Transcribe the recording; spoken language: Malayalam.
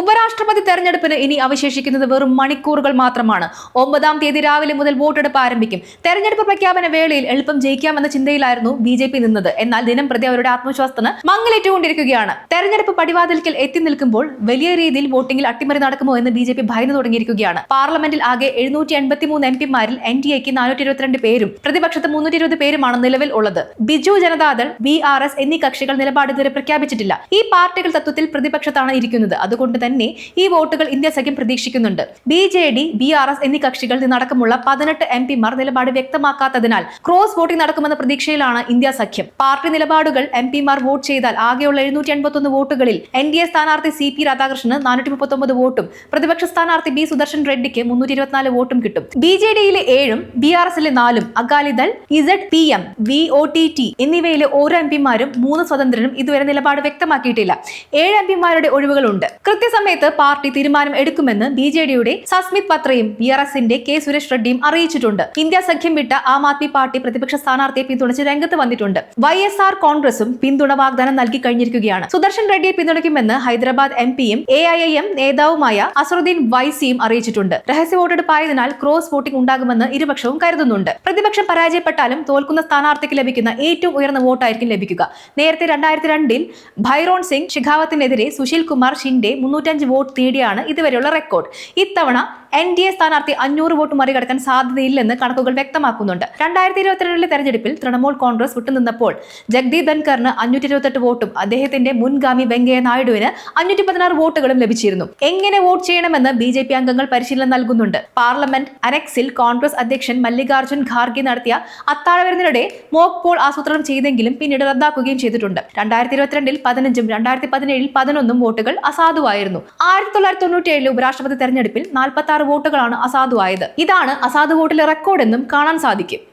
ഉപരാഷ്ട്രപതി തെരഞ്ഞെടുപ്പിന് ഇനി അവശേഷിക്കുന്നത് വെറും മണിക്കൂറുകൾ മാത്രമാണ്. ഒമ്പതാം തീയതി രാവിലെ മുതൽ വോട്ടെടുപ്പ് ആരംഭിക്കും. തെരഞ്ഞെടുപ്പ് പ്രഖ്യാപന വേളയിൽ എളുപ്പം ജയിക്കാമെന്ന ചിന്തയിലായിരുന്നു ബി ജെ പി നിന്നത്. എന്നാൽ ദിനം പ്രതി അവരുടെ ആത്മവിശ്വാസത്തിന് മങ്ങലേറ്റുകൊണ്ടിരിക്കുകയാണ്. തെരഞ്ഞെടുപ്പ് പടിവാതിൽക്കൽ എത്തി നിൽക്കുമ്പോൾ വലിയ രീതിയിൽ വോട്ടിംഗിൽ അട്ടിമറി നടക്കുമോ എന്ന് ബി ജെ പി ഭയന്നു തുടങ്ങിയിരിക്കുകയാണ്. പാർലമെന്റിൽ ആകെ എഴുന്നൂറ്റി എൺപത്തി മൂന്ന് എം പിമാരിൽ എൻ ഡി എക്ക് നാനൂറ്റി ഇരുപത്തിരണ്ട് പേരും പ്രതിപക്ഷത്ത് മുന്നൂറ്റി ഇരുപത് പേരുമാണ് നിലവിൽ ഉള്ളത്. Biju Janata Dal B R S എന്നീ കക്ഷികൾ നിലപാട് ഇതുവരെ പ്രഖ്യാപിച്ചിട്ടില്ല. ഈ പാർട്ടികൾ തത്വത്തിൽ പ്രതിപക്ഷത്താണ് ഇരിക്കുന്നത്. അതുകൊണ്ട് തന്നെ ഈ വോട്ടുകൾ ഇന്ത്യ സഖ്യം പ്രതീക്ഷിക്കുന്നുണ്ട്. B J D B R S എന്നീ കക്ഷികളിൽ നിന്നടക്കമുള്ള പതിനെട്ട് എം പിമാർ നിലപാട് വ്യക്തമാക്കാത്തതിനാൽ ക്രോസ് വോട്ടിംഗ് നടക്കുമെന്ന പ്രതീക്ഷയിലാണ് ഇന്ത്യ സഖ്യം. പാർട്ടി നിലപാടുകൾ എം പിമാർ വോട്ട് ചെയ്താൽ ആകെയുള്ള എഴുന്നൂറ്റി എൺപത്തൊന്ന് വോട്ടുകളിൽ എൻ ഡി എ സ്ഥാനാർത്ഥി സി പി രാധാകൃഷ്ണന് നാനൂറ്റി മുപ്പത്തൊമ്പത് വോട്ടും പ്രതിപക്ഷ സ്ഥാനാർത്ഥി ബി സുദർശൻ റെഡ്ഡിക്ക് മുന്നൂറ്റി ഇരുപത്തിനാല് വോട്ടും കിട്ടും. ബി ജെ ഡിയിലെ ഏഴും ബി ആർ എസിലെ നാലും Akali Dal Z P M V O T T എന്നിവയിലെ ഓരോ എം പിമാരും മൂന്ന് സ്വതന്ത്രരും ഇതുവരെ നിലപാട് വ്യക്തമാക്കിയിട്ടില്ല. ഏഴ് എം പിമാരുടെ ഒഴിവുകളുണ്ട്. കൃത്യസമയത്ത് പാർട്ടി തീരുമാനം എടുക്കുമെന്ന് ബി ജെ ഡിയുടെ സസ്മിത് പത്രയും ബി ആർ എസിന്റെ കെ സുരേഷ് റെഡ്ഡിയും അറിയിച്ചിട്ടുണ്ട്. ഇന്ത്യ സഖ്യം വിട്ട ആം ആദ്മി പാർട്ടി പ്രതിപക്ഷ സ്ഥാനാർത്ഥിയെ പിന്തുണച്ച് രംഗത്ത് വന്നിട്ടുണ്ട്. വൈ എസ് ആർ കോൺഗ്രസും പിന്തുണ വാഗ്ദാനം നൽകി കഴിഞ്ഞിരിക്കുകയാണ്. സുദർശൻ റെഡ്ഡിയെ പിന്തുണയ്ക്കുമെന്ന് ഹൈദരാബാദ് എം പിയും എ ഐ എം നേതാവുമായ അസറുദ്ദീൻ വൈസിയും അറിയിച്ചിട്ടുണ്ട്. രഹസ്യ വോട്ടെടുപ്പായതിനാൽ ക്രോസ് വോട്ടിംഗ് ഉണ്ടാകുമെന്ന് ഇരുപക്ഷവും കരുതുന്നുണ്ട്. പ്രതിപക്ഷം പരാജയപ്പെട്ടാലും തോൽക്കുന്ന സ്ഥാനാർത്ഥിക്ക് ലഭിക്കുന്ന ഏറ്റവും ഉയർന്ന വോട്ടായിരിക്കും ലഭിക്കുക. നേരത്തെ രണ്ടായിരത്തി രണ്ടിൽ ഭൈറോൺ സിംഗ് ഷിഖാവത്തിനെതിരെ സുശീൽ കുമാർ ഷിൻഡെ മുന്നൂറ്റഞ്ച് വോട്ട് നേടിയാണ് ഇതുവരെയുള്ള റെക്കോർഡ് ഇത്തവണ എൻ ഡി എ സ്ഥാനാർത്ഥി അഞ്ഞൂറ് വോട്ട് മറികടക്കാൻ സാധ്യതയില്ലെന്ന് കണക്കുകൾ വ്യക്തമാക്കുന്നുണ്ട്. രണ്ടായിരത്തി ഇരുപത്തിരണ്ടിലെ തെരഞ്ഞെടുപ്പിൽ തൃണമൂൽ കോൺഗ്രസ് വിട്ടുനിന്നപ്പോൾ ജഗ്ദീപ് ധൻകറിന് അഞ്ഞൂറ്റി ഇരുപത്തെട്ട് വോട്ടും അദ്ദേഹത്തിന്റെ മുൻഗാമി വെങ്കയ്യ നായിഡുവിന് അഞ്ഞൂറ്റി പതിനാറ് വോട്ടുകളും ലഭിച്ചിരുന്നു. എങ്ങനെ വോട്ട് ചെയ്യണമെന്ന് ബി ജെ പി അംഗങ്ങൾ പരിശീലനം നൽകുന്നുണ്ട്. പാർലമെന്റ് അനക്സിൽ കോൺഗ്രസ് അധ്യക്ഷൻ മല്ലികാർജുൻ ഖാർഗെ നടത്തിയ അത്താഴവരുന്നതിനിടെ മോക്ക് പോൾ ആസൂത്രണം ചെയ്തെങ്കിലും പിന്നീട് റദ്ദാക്കുകയും ചെയ്തിട്ടുണ്ട്. രണ്ടായിരത്തി ഇരുപത്തിരണ്ടിൽ പതിനഞ്ചും രണ്ടായിരത്തി പതിനേഴിൽ പതിനൊന്നും വോട്ടുകൾ അസാധുവായിരുന്നു. ആയിരത്തി തൊള്ളായിരത്തി തൊണ്ണൂറ്റി ഏഴിലെ ഉപരാഷ്ട്രപതി തെരഞ്ഞെടുപ്പിൽ നാൽപ്പത്തി വോട്ടുകളാണ് അസാധുവായത്. ഇതാണ് അസാധു വോട്ടിലെ റെക്കോർഡ് എന്നും കാണാൻ സാധിക്കും.